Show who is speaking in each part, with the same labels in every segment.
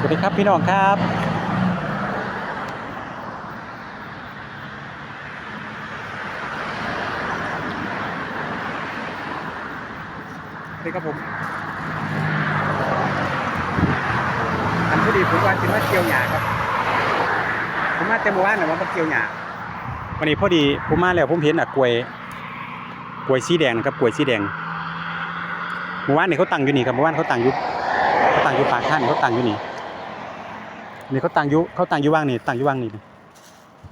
Speaker 1: สวัสดีครับพี่น้องครับ สวัสดีครับผม อันพอดีผมว่าจิมาเกี่ยวหญ้าครับ ผมมาแต่เมื่อวานน่ะว่ามาเกี่ยวหญ้าวันนี้พอดีผมมาแล้วผมเห็นอะกล้วยกล้วยสีแดงนะครับกล้วยสีแดงเมื่อวานนี่เขาตั้งอยู่นี่ครับเมื่อวานเขาตั้งอยู่เขาตั้งอยู่ปากท่านเขาตั้งอยู่นี่ นี่เขาตั้งยู่เขาตั้งยู่ว่างนี่ตั้งยู่ว่างนี่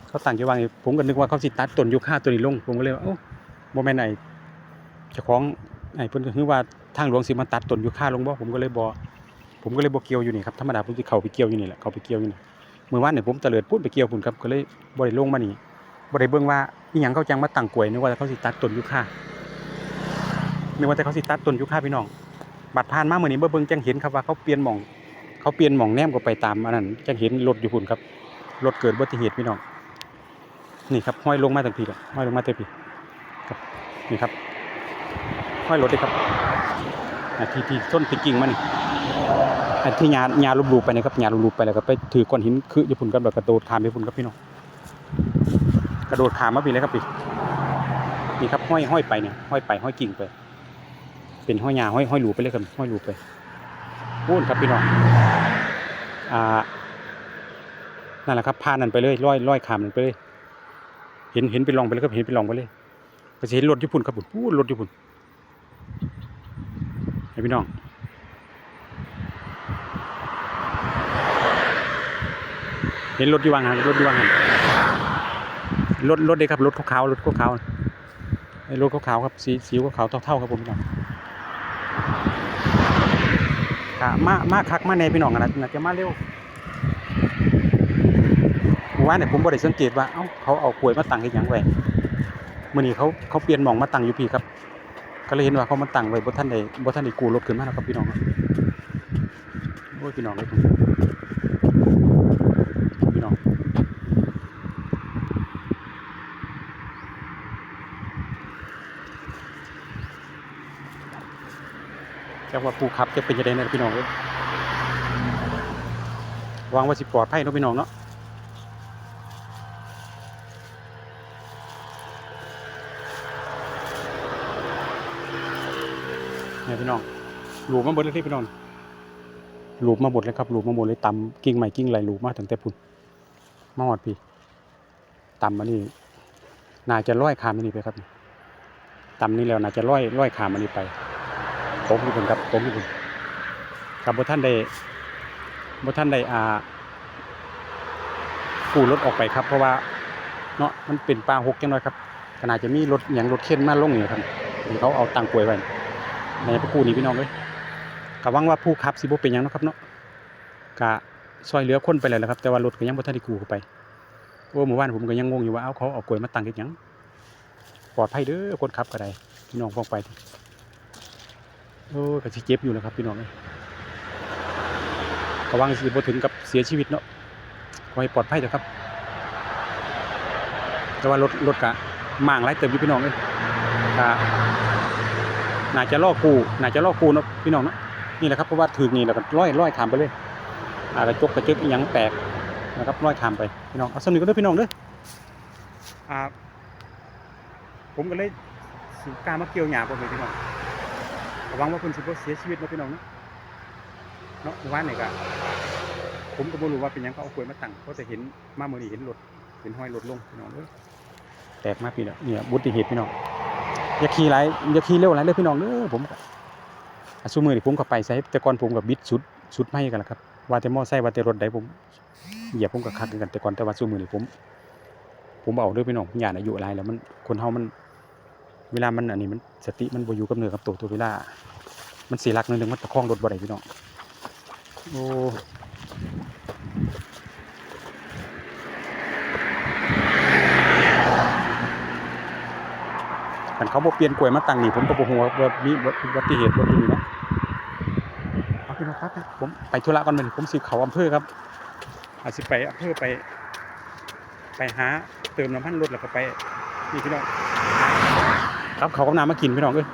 Speaker 1: เขาตั้งยู่ว่างนี่ผมก็นึกว่าเขาสิตัดต้นยูคาตัวนี้ลงผมก็เลยว่าเอ้บ่แม่นไอ้เจ้าของไอ้เพิ่นก็คือว่าทางหลวงสิมาตัดต้นยูคาลงบ่ผมก็เลยบ่ผมก็เลยบ่เกี่ยวอยู่นี่ครับธรรมดาผมสิเข้าไปเกี่ยวอยู่นี่แหละเข้าไปเกี่ยวอยู่นี่เมื่อวานเนี่ยผมเตลิดพุ่นไปเกี่ยวพุ่นครับก็เลยบ่ได้ลงมานี่บ่ได้เบิ่งว่าอีหยังเขาจังมาตั้งกล้วยนึกว่าเขาสิตัดต้นยูคานึกว่าแต่เขาสิตัดต้นยูคาพี่น้องบัดผ่านมาเมื่อนี้เบิ่งจังเห็นครับว่าเขาเปลี่ยนหม่อง เขาเปลี่ยนหม่องแนมก็ไปตามอันนั้นจังเห็นรถอยู่พุ่นครับรถเกิดอุบัติเหตุพี่น้องนี่ครับห้อยลงมาทันทีครับห้อยลงมาเต็มทีครับนี่ครับห้อยรถเลยครับอะที่ที่ต้นติกิ่งมันอันที่ยายาลูบๆไปนะครับยาลูบๆไปแล้วก็ไปถือก้อนหินคืออยู่พุ่นครับแล้วกระโดดขามไปพุ่นครับพี่น้องกระโดดขามมาพี่เลยครับพี่นี่ครับห้อยห้อยไปเนี่ยห้อยไปห้อยกิ่งไป เป็นห้อยยาห้อยห้อยลูไปเลยครับห้อยลูไป พูนครับพี่น้องอ่านั่นแหละครับพานั่นไปเลยร้อยร้อยขามนั่นไปเลย เห็นเห็นไปลองไปเลยครับเห็นไปลองไปเลยก็จะเห็นรถญี่ปุ่นครับผมพูดรถญี่ปุ่นให้พี่น้องเห็นรถอยู่วางหันรถอยู่วางหันรถรถเลยครับรถขาวๆรถขาวๆรถขาวๆครับสีสีขาวๆเท่าๆครับผมพี่น้อง กะมามาคักมาในพี่น้องนะน่าจะมาเร็วเมื่อวานเนี่ยผมบ่ได้สังเกตว่าเอ้าเขาเอากล้วยมาตั้งให้ยังไว้มื่อนี้เขาเขาเปลี่ยนหมองมาตั้งอยู่พี่ครับ ก็เลยเห็นว่าเขามาตั้งไว้บ่ท่านใดบ่ท่านได้กู้รถขึ้นมาแล้วครับพี่น้องโอ้ยพี่น้องเลยพี่น้อง จักว่าผู้ขับจะเป็นจังได๋นะพี่น้องเอ้ยวังว่าสิปลอดภัยเนาะพี่น้องเนาะเนี่ยพี่น้องหลูบมาหมดเลยที่พี่น้องหลูบมาหมดเลยครับหลูบมาหมดเลยตำกิ่งใหม่กิ่งไหลหลูบมาตั้งแต่พุ่นมาหอดพี่ตำมานี่น่าจะร้อยขามอันนี้ไปครับตำนี่แล้วน่าจะร้อยร้อยขามอันนี้ไป ผมที่พุ่นครับผมที่พุ่นกับบท่านได้บท่านได้อ่ากู้รถออกไปครับ เพราะว่าเนาะมันเป็นปลาหกจังน้อยครับขนาดจะมีรถอย่างรถเข็นมาลงนี่ครับที่เขาเอาตังกล้วยไว้ในพระกูนี่พี่น้องเลยกะวังว่าผู้ขับสิบ่เป็นยังนะครับเนาะกะซอยเหลือคนไปแล้วแหละครับ แต่ว่ารถก็ยังบ่ทันได้กูเข้าไปโอ้เมื่อวานผมก็ยังงงอยู่ว่าเอาเขาเอากล้วยมาตังเฮ็ดหยังปลอดภัยเด้อคนขับก็ได้พี่น้องฟังไป โอ้ก็สิเจ็บอยู่นะครับพี่น้องเอ้ยกะวังสิบ่ถึงกับเสียชีวิตเนาะขอให้ปลอดภัยเถอะครับ แต่ว่ารถรถกะมางหลายเติมอยู่พี่น้องเอ้ยกะน่าจะล่อกูน่าจะล่อกูเนาะพี่น้องเนาะนี่แหละครับเพราะว่าถึงนี่แล้วก็ร้อยร้อยขามไปเลยอาจจะจกกระจึกยังแตกนะครับร้อยขามไปพี่น้องเอาสนุกกันด้วยพี่น้องเด้ออ่าผมก็เลยสิกล้ามาเกี่ยวหญ้าบ่เลยพี่น้อง หวังว่าคุณสิบ่เสียชีวิตนะพี่น้องเนาะเนาะเมื่อวานนี่ก็ผมก็บ่รู้ว่าเป็นหยังเขาเอากล้วยมาตั้งเพราะแต่เห็นมาเมื้อนี้เห็นรถเห็นห้อยรถลงพี่น้องเด้อแตกมากพี่น้องเนี่ยบุติเหตุพี่น้องอย่าขี่ไรอย่าขี่เร็วไรเลยพี่น้องเด้อผมอาซุมือนี่ผมก็ไปใส่แต่ก่อนผมก็บิดสุดสุดไม่กันละครับว่าแต่มอไซค์ว่าแต่รถใดผมเหยียบผมก็คักกันแต่ก่อนแต่ว่าซุมือนี่ผม ผมเอาด้อพี่น้องผมย่าอายุหลายแล้วมันคนเฮามัน เวลามันอันนี้มันสติมันบ่อยู่กับเนื้อกับตัวตัวเวลา มันเสียหลักนิดนึงมันประคองรถบ่ได้พี่น้องโอ้คันเขาบ่เปลี่ยนกล้วยมาตั้งนี่ผมก็บ่ฮู้ว่าว่ามีอุบัติเหตุบ่มีเนาะเอาพี่น้องครับผมไปธุระก่อนมื้อนี้ผมสิเข้าอำเภอครับอาจสิไปอำเภอไป ไปหาเติมน้ำมันรถแล้วก็ไปนี่พี่น้อง ครับเขากำน้ำมากินพี่น้องเอ้ย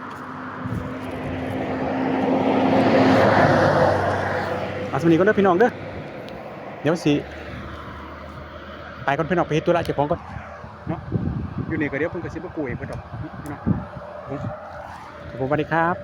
Speaker 1: อาสมนีก็เด้อพี่น้องเด้อเดี๋ยวสิไปก่อนพี่น้องไปเฮ็ดธุระเจ้าของก่อนเนาะอยู่นี่ก็เดี๋ยวเพิ่นก็สิมากู้ให้เพิ่นดอกพี่น้องผมสวัสดีครับ